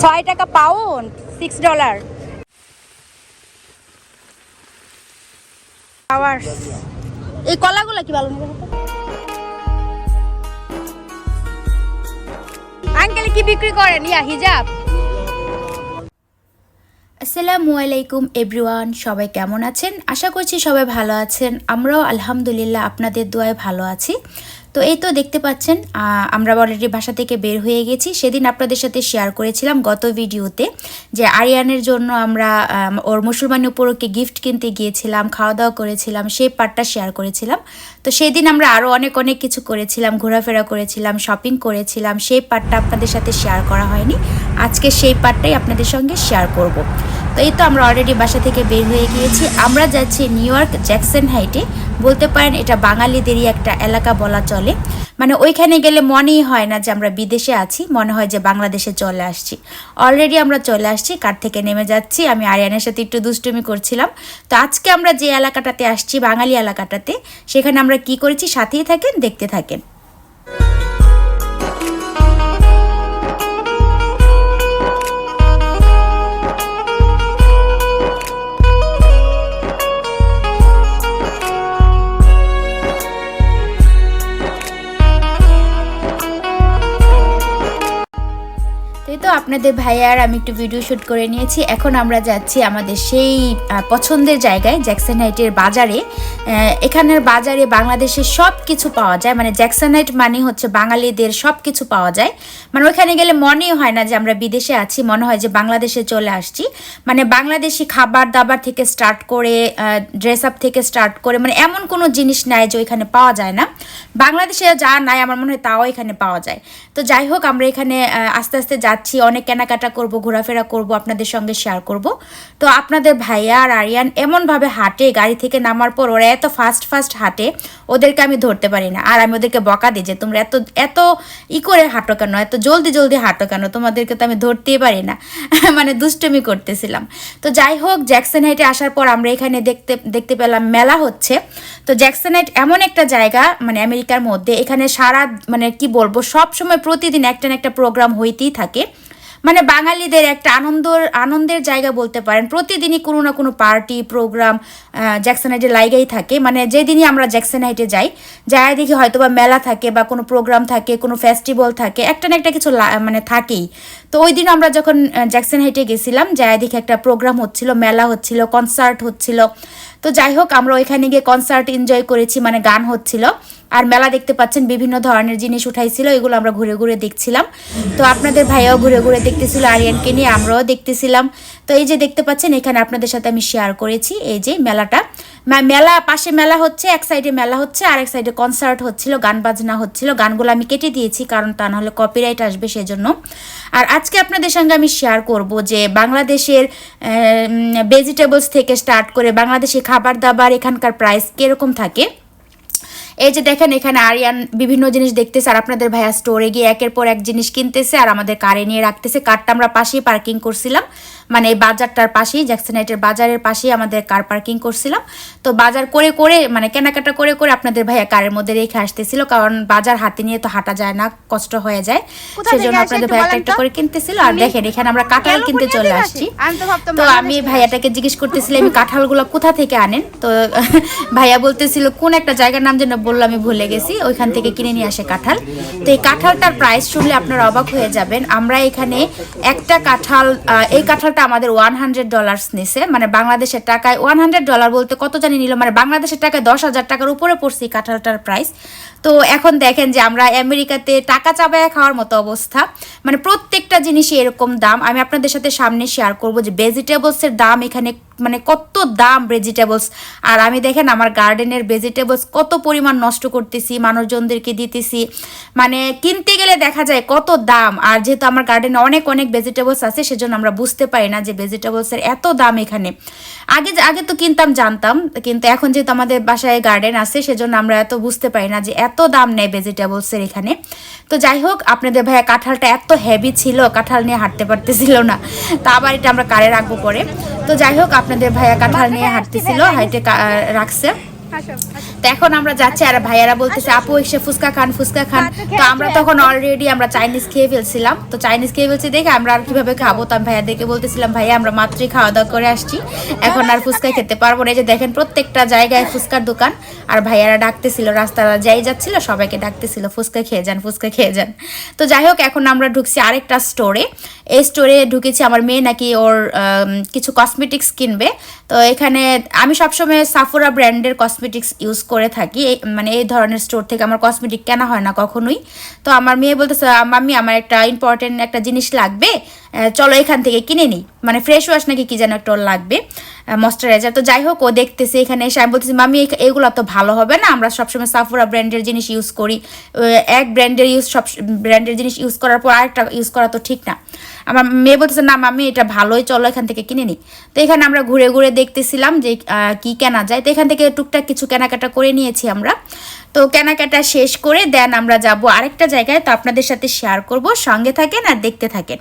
ছয় টাকা pound six dollar এই কলাগুলো কি ভালো আঙ্কেল কি বিক্রি করেন? ইয়া, হিজাব। আসসালামু আলাইকুম এভরিওয়ান, সবাই কেমন আছেন? আশা করছি সবাই ভালো আছেন। আমরাও আলহামদুলিল্লাহ আপনাদের দোয়ায় ভালো আছি। তো এই তো দেখতে পাচ্ছেন আমরা অলরেডি বাসা থেকে বের হয়ে গেছি। সেদিন আপনাদের সাথে শেয়ার করেছিলাম গত ভিডিওতে যে আরিয়ানের জন্য আমরা ওর মুসলমানি উপরকে গিফট কিনতে গিয়েছিলাম খাওয়া দাওয়া করেছিলাম সেই পার্টটা শেয়ার করেছিলাম। তো সেদিন আমরা আরও অনেক অনেক কিছু করেছিলাম, ঘোরাফেরা করেছিলাম শপিং করেছিলাম, সেই পার্টটা আপনাদের সাথে শেয়ার করা হয়নি। আজকে সেই পার্টটাই আপনাদের সঙ্গে শেয়ার করব। তো এই তো আমরা অলরেডি বাসা থেকে বের হয়ে গিয়েছি। আমরা যাচ্ছি নিউ ইয়র্ক জ্যাকসন হাইটে। বলতে পারেন এটা বাঙালিদেরই একটা এলাকা বলা চলে। মানে ওইখানে গেলে মনেই হয় না যে আমরা বিদেশে আছি, মনে হয় যে বাংলাদেশে চলে আসছি। অলরেডি আমরা চলে আসছি, কার থেকে নেমে যাচ্ছি, আমি আরিয়ানের সাথে একটু দুষ্টুমি করছিলাম। তো আজকে আমরা যে এলাকাটাতে আসছি, বাঙালি এলাকাটাতে, সেখানে আমরা কি করেছি? সাথেই থাকেন, দেখতে থাকেন। আপনাদের ভাইয়ার আমি একটু ভিডিও শ্যুট করে নিয়েছি। এখন আমরা যাচ্ছি আমাদের সেই পছন্দের জায়গায় জ্যাকসন হাইটের বাজারে। এখানের বাজারে বাংলাদেশের সব কিছু পাওয়া যায়। মানে জ্যাকসন হাইট মানে হচ্ছে বাঙালিদের সব কিছু পাওয়া যায়। মানে ওইখানে গেলে মনেই হয় না যে আমরা বিদেশে আছি, মনে হয় যে বাংলাদেশে চলে আসছি। মানে বাংলাদেশি খাবার দাবার থেকে স্টার্ট করে ড্রেস আপ থেকে স্টার্ট করে মানে এমন কোনো জিনিস নাই যে ওইখানে পাওয়া যায় না। বাংলাদেশে যা নাই, আমার মনে হয় তাও এখানে পাওয়া যায়। তো যাই হোক, আমরা এখানে আস্তে আস্তে যাচ্ছি। অনেক কেনাকাটা করব, ঘোরাফেরা করব, আপনাদের সঙ্গে শেয়ার করব। তো আপনাদের ভাইয়া আর আরিয়ান এমনভাবে হাঁটে, গাড়ি থেকে নামার পর ওরা এত ফাস্ট ফাস্ট হাঁটে, ওদেরকে আমি ধরতে পারি না। আর আমি ওদেরকে বকা দিই যে, তোমরা এত এত ই করে হাঁটো কেন? এত জলদি জলদি হাঁটো কেন? তোমাদেরকে তো আমি ধরতেই পারি না। মানে দুষ্টুমি করতেছিলাম। তো যাই হোক, জ্যাকসন হাইটে আসার পর আমরা এখানে দেখতে দেখতে পেলাম মেলা হচ্ছে। তো জ্যাকসন হাইট এমন একটা জায়গা মানে আমেরিকার মধ্যে, এখানে সারা মানে কি বলব সব সময় প্রতিদিন একটা না একটা প্রোগ্রাম হইতেই থাকে। মানে বাঙালিদের একটা আনন্দর, আনন্দের জায়গা বলতে পারেন। প্রতিদিনই কোনো না কোনো পার্টি, প্রোগ্রাম জ্যাকসন হাইটে লাইগাই থাকে। মানে যেদিনই আমরা জ্যাকসন হাইটে যাই যায় দেখি হয়তো বা মেলা থাকে বা কোনো প্রোগ্রাম থাকে, কোনো ফেস্টিভ্যাল থাকে, একটা না একটা কিছু মানে থাকেই। তো ওই দিন আমরা যখন জ্যাকসন হাইটে গেছিলাম, যাই দেখি একটা প্রোগ্রাম হচ্ছিল, মেলা হচ্ছিল কনসার্ট হচ্ছিল। তো যাই হোক, আমরা ওইখানে গিয়ে কনসার্ট এনজয় করেছি মানে গান হচ্ছিল। আর মেলা দেখতে পাচ্ছেন, বিভিন্ন ধরনের জিনিস উঠাইছিল, এগুলো আমরা ঘুরে ঘুরে দেখছিলাম। তো আপনাদের ভাইয়াও ঘুরে ঘুরে দেখতেছিল, আরিয়ানকে নিয়ে আমরাও দেখতেছিলাম। তো এই যে দেখতে পাচ্ছেন, এখানে আপনাদের সাথে আমি শেয়ার করেছি এই যে মেলাটা। মেলা, পাশে মেলা হচ্ছে, এক সাইডে মেলা হচ্ছে আর এক সাইডে কনসার্ট হচ্ছিল, গান বাজনা হচ্ছিল। গানগুলো আমি কেটে দিয়েছি, কারণ তা নাহলে কপিরাইট আসবে সেজন্য। আর আজকে আপনাদের সঙ্গে আমি শেয়ার করব যে বাংলাদেশের ভেজিটেবলস থেকে স্টার্ট করে বাংলাদেশি খাবার দাবার এখানকার প্রাইস কীরকম থাকে। এই যে দেখেন এখানে আরিয়ান বিভিন্ন জিনিস দেখতেছে আর আপনাদের ভাইয়া স্টোরে গিয়ে একের পর এক জিনিস কিনতেছে আর আমাদের কারে নিয়ে রাখতেছে। কারটা আমরা পাশেই পার্কিং করছিলাম। মানে এই বাজারটার পাশেই জ্যাকসনাইটের বাজারের পাশেই আমাদের কার পার্কিং করছিলাম। তো বাজার করে করে মানে কেনাকাটা করে করে আপনাদের ভাইয়া কারের মধ্যে রেখে আসতেছিল। কারণ বাজার হাতে নিয়ে তো হাঁটা যায় না কষ্ট হয়ে যায়। সেজন্য আপনাদের ভাইয়া একটা করে কিনতেছিল। আর দেখেন এখানে আমরা কাঁঠাল কিনতে চলে আসছি। তো আমি ভাইয়াটাকে জিজ্ঞেস করতেছিলাম এই কাঁঠালগুলো কোথা থেকে আনেন? তো ভাইয়া বলতেছিল কোন একটা জায়গার নাম যেন বলল, আমি ভুলে গেছি, ওইখান থেকে কিনে নিয়ে আসে কাঁঠাল। তো এই কাঁঠালটার প্রাইস শুনলে আপনারা অবাক হয়ে যাবেন। আমরা এখানে একটা কাঁঠাল এই কাঁঠালটা আমাদের ওয়ান হান্ড্রেড ডলার্স নিছে। মানে বাংলাদেশের টাকায় ওয়ান হান্ড্রেড ডলার বলতে কত জানি নিল মানে বাংলাদেশের টাকায় দশ হাজার টাকার উপরে পড়ছে এই কাঁঠালটার প্রাইস তো এখন দেখেন যে আমরা আমেরিকাতে টাকা চাবায় খাওয়ার মতো অবস্থা। মানে প্রত্যেকটা জিনিসই এরকম দাম। আমি আপনাদের সাথে সামনে শেয়ার করব যে ভেজিটেবলসের দাম এখানে মানে কত দাম ভেজিটেবলস আর আমি দেখেন আমার গার্ডেনের ভেজিটেবলস কত পরিমাণ নষ্ট করতেছি, মানুষজনদেরকে দিতেছি। মানে কিনতে গেলে দেখা যায় কত দাম। আর যেহেতু আমার গার্ডেনে অনেক অনেক ভেজিটেবলস আছে, সেজন্য আমরা বুঝতে পারি না যে ভেজিটেবলসের এত দাম এখানে। আগে আগে তো কিনতাম, জানতাম। কিন্তু এখন যেহেতু আমাদের বাসায় গার্ডেন আছে, সেজন্য আমরা এত বুঝতে পারি না যে এত দাম নেয় ভেজিটেবলসের এখানে। তো যাই হোক, আপনাদের ভাইয়া কাঁঠালটা এত হেভি ছিল, কাঁঠাল নিয়ে হাঁটতে পারতেছিল না। তা আবার এটা আমরা কারে রাখব পরে। তো যাই হোক আপনাদের ভাইয়া কাঁঠাল নিয়ে হাঁটতেছিল হাইটে রাখছে। তো এখন আমরা যাচ্ছি আর ভাইয়ারা বলতেছে আপু এসে ফুচকা খান ফুচকা খান। তো আমরা তখন অলরেডি আমরা চাইনিজ খেয়ে ফেলছিলাম। তো চাইনিজ খেয়ে ফেলছি দেখে আমরা আর কীভাবে খাব? তো আমি ভাইয়াদেরকে বলতেছিলাম ভাইয়া আমরা মাত্রই খাওয়া দাওয়া করে আসছি। এখন আর ফুচকা খেতে পারব না। যে দেখেন প্রত্যেকটা জায়গায় ফুচকার দোকান। আর ভাইয়ারা ডাকতেছিল রাস্তারা যাই যাচ্ছিল সবাইকে ডাকতেছিল ফুচকা খেয়ে যান ফুচকা খেয়ে যান। তো যাই হোক এখন আমরা ঢুকছি আরেকটা স্টোরে এই স্টোরে ঢুকেছি আমার মেয়ে নাকি ওর কিছু কসমেটিক্স কিনবে। তো এখানে আমি সবসময় সাফোরা ব্র্যান্ডের কসমেটিক্স ইউজ করে থাকি মানে এই ধরনের স্টোর থেকে আমার কসমেটিক কেনা হয় না কখনোই। তো আমার মেয়ে বলতেছে মাম্মি আমার একটা ইম্পর্টেন্ট একটা জিনিস লাগবে। চলো এখান থেকে কিনে নিই। মানে ফ্রেশ ওয়াশ নাকি কি যেন একটা লাগবে ময়শ্চারাইজার তো যাই হোক, ও দেখতেছে এখানে এসে, আমি বলতেছি মামি এগুলো তো ভালো হবে না। আমরা সবসময় সাফোরা ব্র্যান্ডের জিনিস ইউজ করি। এক ব্র্যান্ডের ইউজ সব ব্র্যান্ডের জিনিস ইউজ করার পর আরেকটা ইউজ করা তো ঠিক না। আমার মেয়ে বলতেছে, না মামি এটা ভালোই, চলো এখান থেকে কিনে নিই। তো এখানে আমরা ঘুরে ঘুরে দেখতেছিলাম যে কি কেনা যায়। তো এখান থেকে টুকটাক কিছু কেনাকাটা করে নিয়েছি আমরা। তো কেনাকাটা শেষ করে দেন আমরা যাব আরেকটা জায়গায়। তো আপনাদের সাথে শেয়ার করব। সঙ্গে থাকেন আর দেখতে থাকেন।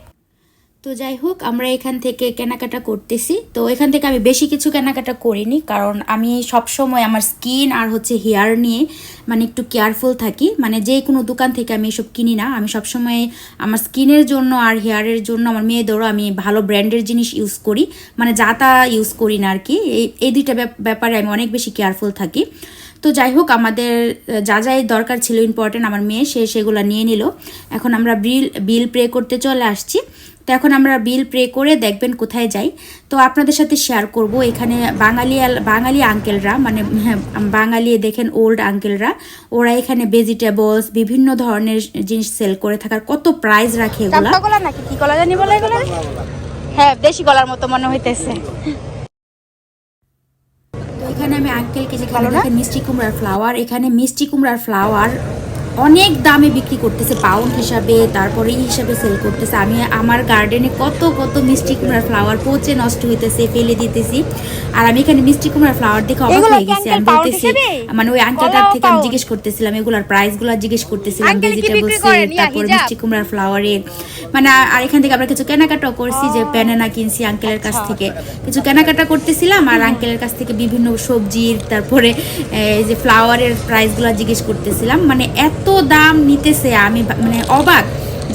তো যাই হোক, আমরা এখান থেকে কেনাকাটা করতেছি। তো এখান থেকে আমি বেশি কিছু কেনাকাটা করিনি, কারণ আমি সব সময় আমার স্কিন আর হচ্ছে হেয়ার নিয়ে মানে একটু কেয়ারফুল থাকি। মানে যে কোনো দোকান থেকে আমি এসব কিনি না। আমি সব সময় আমার স্কিনের জন্য আর হেয়ারের জন্য আমার মেয়েদেরও আমি ভালো ব্র্যান্ডের জিনিস ইউজ করি। মানে যা তা ইউজ করি না আর কি। এই এই দুইটা ব্যাপারে আমি অনেক বেশি কেয়ারফুল থাকি। তো যাই হোক আমাদের যা যাই দরকার ছিল ইম্পর্টেন্ট আমার মেয়ে সে সেগুলো নিয়ে নিল। এখন আমরা বিল বিল পে করতে চলে আসছি। তো এখন আমরা বিল পে করে দেখবেন কোথায় যাই। তো আপনাদের সাথে শেয়ার করব। এখানে বাঙালি বাঙালি আঙ্কেলরা মানে হ্যাঁ, বাঙালি দেখেন ওল্ড আঙ্কেলরা ওরা এখানে ভেজিটেবলস বিভিন্ন ধরনের জিনিস সেল করে থাকার কত প্রাইস রাখে এগুলা। নাকি? কি কলা জানি বলে এগুলো? হ্যাঁ দেশি কলার মতো মনে হইতেছে। এখানে আমি আঙ্কেলকে যে ভালো না? মিষ্টি কুমড়ার ফ্লাওয়ার এখানে মিষ্টি কুমড়ার ফ্লাওয়ার অনেক দামে বিক্রি করতেছে পাউন্ড হিসাবে তারপরে এই হিসাবে সেল করতেছে। আমি আমার গার্ডেনে কত কত মিষ্টি কুমড়ার ফ্লাওয়ার পচে নষ্ট হইতেছে ফেলে দিতেছি। আর আমি এখানে মিষ্টি কুমড়ার ফ্লাওয়ার দেখে অবাক হয়ে গেছি। আমি বলতেছি মানে ওই আঙ্কেলটার থেকে আমি জিজ্ঞেস করতেছিলাম এগুলার প্রাইসগুলা জিজ্ঞেস করতেছিলাম ভেজিটেবলস তারপরে? মিষ্টি কুমড়ার ফ্লাওয়ারের মানে আর- এখান থেকে আমরা কিছু কেনাকাটাও করছি যে প্যানেনা কিনছি আঙ্কেলের কাছ আচ্ছা। থেকে। কিছু কেনাকাটা করতেছিলাম আর আঙ্কেলের কাছ থেকে বিভিন্ন সবজির তারপরে এই যে ফ্লাওয়ারের প্রাইসগুলো জিজ্ঞেস করতেছিলাম। মানে এত দাম নিতেছে আমি মানে অবাক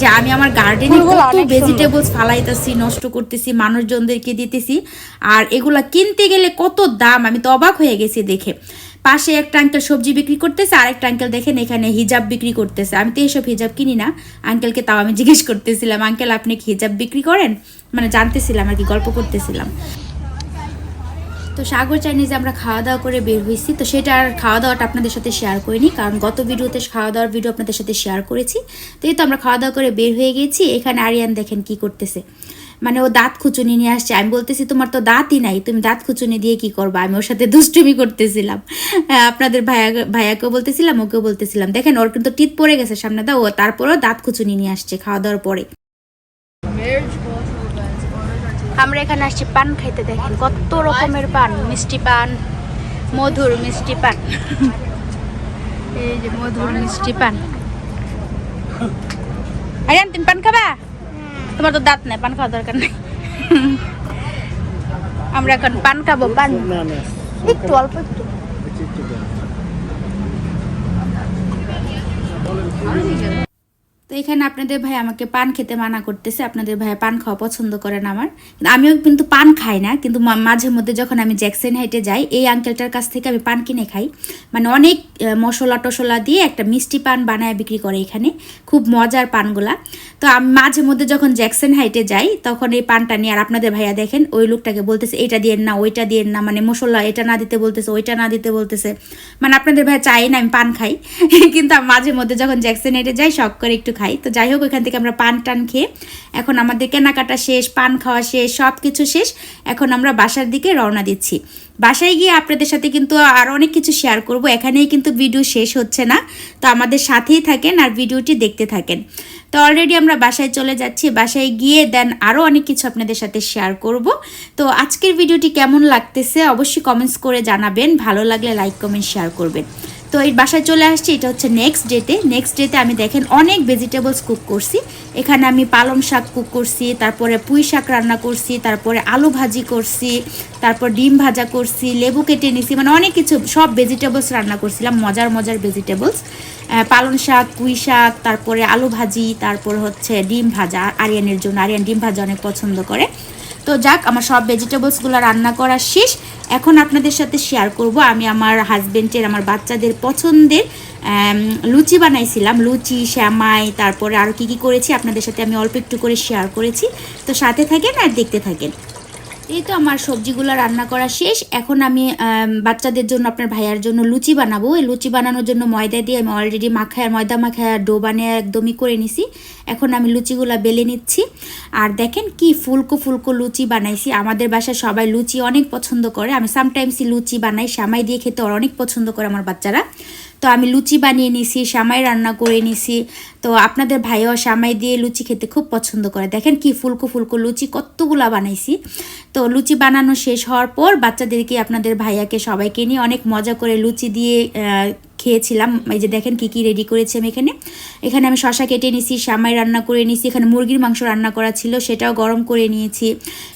যে আমি আমার গার্ডেনে কত ভেজিটেবলস ফালাইতেছি নষ্ট করতেছি মানুষজনদেরকে দিতেছি আর এগুলা কিনতে গেলে কত দাম আমি তো অবাক হয়ে গেছি দেখে। পাশে একটা আঙ্কেল সবজি বিক্রি করতেছে আরেকটা আঙ্কেল দেখেন এখানে হিজাব বিক্রি করতেছে। আমি তো এইসব হিজাব কিনি না আঙ্কেলকে তাও আমি জিজ্ঞেস করতেছিলাম আঙ্কেল আপনি কি হিজাব বিক্রি করেন? মানে জানতেছিলাম আর কি গল্প করতেছিলাম। তো সাগর চাইনিজে আমরা খাওয়া দাওয়া করে বের হয়েছি তো সেটা আর খাওয়া দাওয়াটা আপনাদের সাথে শেয়ার করিনি কারণ গত ভিডিওতে খাওয়া দাওয়ার ভিডিও আপনাদের সাথে শেয়ার করেছি। তো এই তো আমরা খাওয়া দাওয়া করে বের হয়ে গেছি এখানে আরিয়ান দেখেন কি করতেছে। মানে ও দাঁত খুচুনি নিয়ে আসছে আমি বলতেছি তোমার তো দাঁতই নাই তুমি দাঁত খুচুনি দিয়ে কি করবা? আমি ওর সাথে দুষ্টুমি করতেছিলাম। হ্যাঁ, আপনাদের ভাইয়া ভাইয়াকেও বলতেছিলাম ওকেও বলতেছিলাম। দেখেন ওর কিন্তু টিপ পড়ে গেছে সামনে দাও ও তারপরেও দাঁত খুচুনি নিয়ে আসছে খাওয়া দাওয়ার পরে। আমরা এখানে আসছি পান খাইতে দেখেন কত রকমের পান। মিষ্টি পান মধুর মিষ্টি পান। এই যে মধুর মিষ্টি পান। আরিয়ান তুমি পান খাবা? তোমার তো দাঁত নাই পান খাওয়ার দরকার নেই। আমরা এখন পান খাব পান। একটু অল্প একটু। তো এখানে আপনাদের ভাই আমাকে পান খেতে মানা করতেছে। আপনাদের ভাই পান খাওয়া পছন্দ করেন আমার। আমিও কিন্তু পান খাই না, কিন্তু মাঝে মধ্যে যখন আমি জ্যাকসন হাইটে যাই, এই আঙ্কেলটার কাছ থেকে আমি পান কিনে খাই। মানে অনেক মশলা টশলা দিয়ে একটা মিষ্টি পান বানায় বিক্রি করে এখানে। খুব মজার পানগুলা। তো আমি মাঝে মধ্যে যখন জ্যাকসন হাইটে যাই, তখন এই পানটা নিয়ে আর আপনাদের ভাইয়া দেখেন, ওই লোকটাকে বলতেছে এটা দিয়ে না, ওইটা দিয়ে না। মানে মশলা, এটা না দিতে বলতেছে, ওইটা না দিতে বলতেছে। মানে আপনাদের ভাইয়া চাই না আমি পান খাই। কিন্তু মাঝে মধ্যে যখন জ্যাকসন হাইটে যাই, শখ করে একটু খাই। তো যাই হোক, ওইখান থেকে আমরা পান টান খেয়ে এখন আমাদের কেনাকাটা শেষ, পান খাওয়া শেষ সব কিছু শেষ। এখন আমরা বাসার দিকে রওনা দিচ্ছি। বাসায় গিয়ে আপনাদের সাথে কিন্তু আর অনেক কিছু শেয়ার করব। এখানেই কিন্তু ভিডিও শেষ হচ্ছে না। তো আমাদের সাথেই থাকেন আর ভিডিওটি দেখতে থাকেন। তো অলরেডি আমরা বাসায় চলে যাচ্ছি। বাসায় গিয়ে দেন আরও অনেক কিছু আপনাদের সাথে শেয়ার করব। তো আজকের ভিডিওটি কেমন লাগতেছে? অবশ্যই কমেন্টস করে জানাবেন। ভালো লাগলে লাইক কমেন্ট শেয়ার করবেন। তো এই বাসায় চলে আসছি, এটা হচ্ছে নেক্সট ডেতে নেক্সট ডেতে আমি দেখেন অনেক ভেজিটেবলস কুক করছি। এখানে আমি পালং শাক কুক করছি, তারপরে পুঁই শাক রান্না করছি, তারপরে আলু ভাজি করছি, তারপর ডিম ভাজা করছি, লেবু কেটে নিছি মানে অনেক কিছু, সব ভেজিটেবলস রান্না করছিলাম, মজার মজার ভেজিটেবলস পালং শাক, পুঁই শাক, তারপরে আলু ভাজি, তারপর হচ্ছে ডিম ভাজা আরিয়ানের জন্য। আরিয়ান ডিম ভাজা অনেক পছন্দ করে। তো যাক, আমার সব ভেজিটেবলসগুলো রান্না করা শেষ। এখন আপনাদের সাথে শেয়ার করব। আমি আমার হাজব্যান্ডের আমার বাচ্চাদের পছন্দের লুচি বানাইছিলাম। লুচি, শ্যামাই, তারপরে আর কি কি করেছি আপনাদের সাথে আমি অল্প একটু করে শেয়ার করেছি। তো সাথে থাকেন আর দেখতে থাকেন। এই তো আমার সবজিগুলো রান্না করা শেষ। এখন আমি বাচ্চাদের জন্য, আপনার ভাইয়ার জন্য লুচি বানাবো। এই লুচি বানানোর জন্য ময়দা দিয়ে আমি অলরেডি মাখায়, ময়দা মাখায় ডো বানিয়ে একদমই করে নিছি। এখন আমি লুচিগুলো বেলে নিচ্ছি। আর দেখেন কি ফুলকো ফুলকো লুচি বানাইছি। আমাদের বাসায় সবাই লুচি অনেক পছন্দ করে। আমি সামটাইমসই লুচি বানাই, সামাই দিয়ে খেতে ওরা অনেক পছন্দ করে আমার বাচ্চারা। তো আমি লুচি বানিয়ে নিছি, সামাই রান্না করে নিছি। তো আপনাদের ভাইও সামাই দিয়ে লুচি খেতে খুব পছন্দ করে। দেখেন কি ফুলকো ফুলকো লুচি কতগুলা বানাইছি। তো লুচি বানানো শেষ হওয়ার পর বাচ্চাদেরকে, আপনাদের ভাইয়াকে, সবাইকে নিয়ে অনেক মজা করে লুচি দিয়ে খেয়েছিলাম। এই যে দেখেন কি কি রেডি করেছি আমি এখানে। এখানে আমি শশা কেটে নিয়েছি সামাই রান্না করে নিয়েছি এখানে মুরগির মাংস রান্না করা ছিল, সেটাও গরম করে নিয়েছি।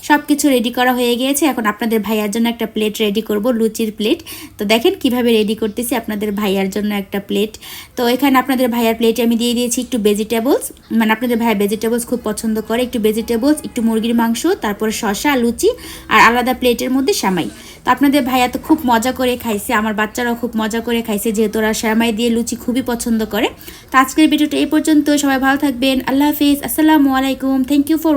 সব কিছু রেডি করা হয়ে গিয়েছে। এখন আপনাদের ভাইয়ার জন্য একটা প্লেট রেডি করব, লুচির প্লেট তো দেখেন কীভাবে রেডি করতেছি আপনাদের ভাইয়ার জন্য একটা প্লেট তো এখানে আপনাদের ভাইয়ার প্লেটে আমি দিয়ে দিয়েছি একটু ভেজিটেবলস মানে আপনাদের ভাইয়া ভেজিটেবলস খুব পছন্দ করে। একটু ভেজিটেবলস একটু মুরগির মাংস, তারপরে শশা লুচি, আর আলাদা প্লেটের মধ্যে সামাই। তো আপনাদের ভাইয়া তো খুব মজা করে খাইছে, আমার বাচ্চারাও খুব মজা করে খাইছে, যেহেতু ওরা শ্যামাই দিয়ে লুচি খুবই পছন্দ করে। তো আজকের ভিডিওটা এই পর্যন্ত, সবাই ভালো থাকবেন, আল্লাহ হাফিজ, আসসালামু আলাইকুম থ্যাংক ইউ ফর